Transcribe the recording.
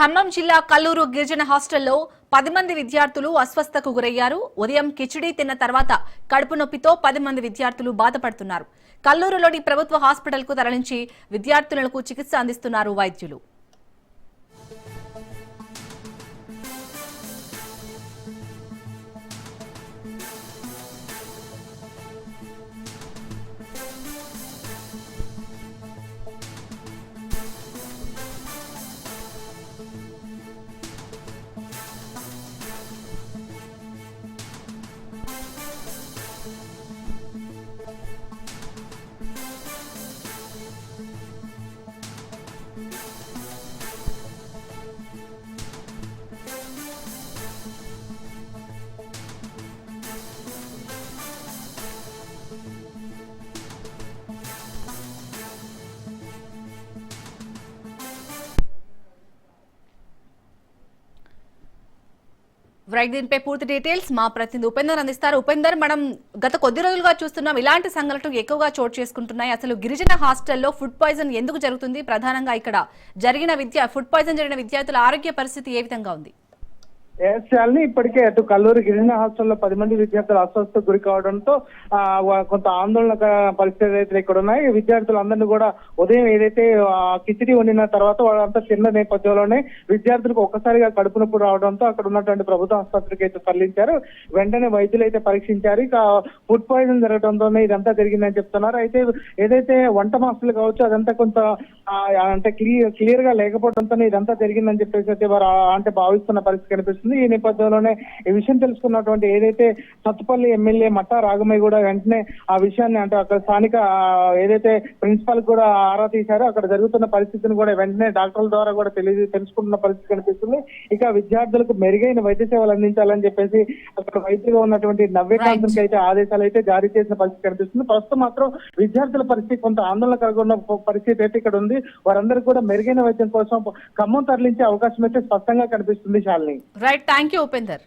ఖమ్మం జిల్లా కల్లూరు గిరిజన హాస్టల్లో పది మంది విద్యార్థులు అస్వస్థకు గురయ్యారు. ఉదయం కిచిడీ తిన్న తర్వాత కడుపు నొప్పితో పది మంది విద్యార్థులు బాధపడుతున్నారు. కల్లూరులోని ప్రభుత్వ హాస్పిటల్కు తరలించి విద్యార్థులకు చికిత్స అందిస్తున్నారు వైద్యులు. రైట్ దీనిపై పూర్తి డీటెయిల్స్ మా ప్రతినిధి ఉపేందర్ అందిస్తారు. ఉపేందర్ మనం గత కొద్ది రోజులుగా చూస్తున్నాం ఇలాంటి సంఘటనలు ఎక్కువగా చోటు చేసుకుంటున్నాయి. అసలు గిరిజన హాస్టల్లో ఫుడ్ పాయిజన్ ఎందుకు జరుగుతుంది? ప్రధానంగా ఇక్కడ జరిగిన విద్య ఫుడ్ పాయిజన్ జరిగిన విద్యార్థుల ఆరోగ్య పరిస్థితి ఏ విధంగా ఉంది? ఏఎస్ఎల్ని ఇప్పటికే అటు కల్లూరు గిరిజన హాస్టల్లో పది మంది విద్యార్థులు అస్వస్థ గురి కావడంతో ఆ, కొంత ఆందోళన పరిస్థితులు అయితే ఇక్కడ ఉన్నాయి. విద్యార్థులందరినీ కూడా ఉదయం ఏదైతే కిచిడి వండిన తర్వాత వాళ్ళంతా తిన్న నేపథ్యంలోనే విద్యార్థులకు ఒక్కసారిగా కడుపు నొప్పి రావడంతో అక్కడ ఉన్నటువంటి ప్రభుత్వ ఆసుపత్రికి అయితే తరలించారు. వెంటనే వైద్యులు అయితే పరీక్షించారు. ఇక ఫుడ్ పాయిజన్ జరగడంతోనే ఇదంతా జరిగిందని చెప్తున్నారు. అయితే ఏదైతే వంట మాస్టర్లు కావచ్చు అదంతా కొంత అంటే క్లియర్ క్లియర్గా లేకపోవడంతోనే ఇదంతా జరిగిందని చెప్పేసి అయితే వారు అంటే భావిస్తున్న పరిస్థితి కనిపిస్తుంది. ఈ నేపథ్యంలోనే ఈ విషయం తెలుసుకున్నటువంటి ఏదైతే సత్తుపల్లి ఎమ్మెల్యే మట్టా రాగమయ్య కూడా వెంటనే ఆ విషయాన్ని అంటే అక్కడ స్థానిక ఏదైతే ప్రిన్సిపాల్ కూడా ఆరా తీశారో అక్కడ జరుగుతున్న పరిస్థితిని కూడా వెంటనే డాక్టర్ల ద్వారా కూడా తెలియ తెలుసుకుంటున్న పరిస్థితి కనిపిస్తుంది. ఇక విద్యార్థులకు మెరుగైన వైద్య సేవలు అందించాలని చెప్పేసి అక్కడ వైద్యుగా ఉన్నటువంటి నవ్య Right. కాంతం అయితే ఆదేశాలు అయితే జారీ చేసిన పరిస్థితి కనిపిస్తుంది. ప్రస్తుతం మాత్రం విద్యార్థుల పరిస్థితి కొంత ఆందోళనకరంగా ఉన్న ప- పరిస్థితి అయితే ఇక్కడ ఉంది. వారందరూ కూడా మెరుగైన వైద్యం కోసం ఖమ్మం తరలించే అవకాశం అయితే స్పష్టంగా కనిపిస్తుంది Shalini. Right thank you Upender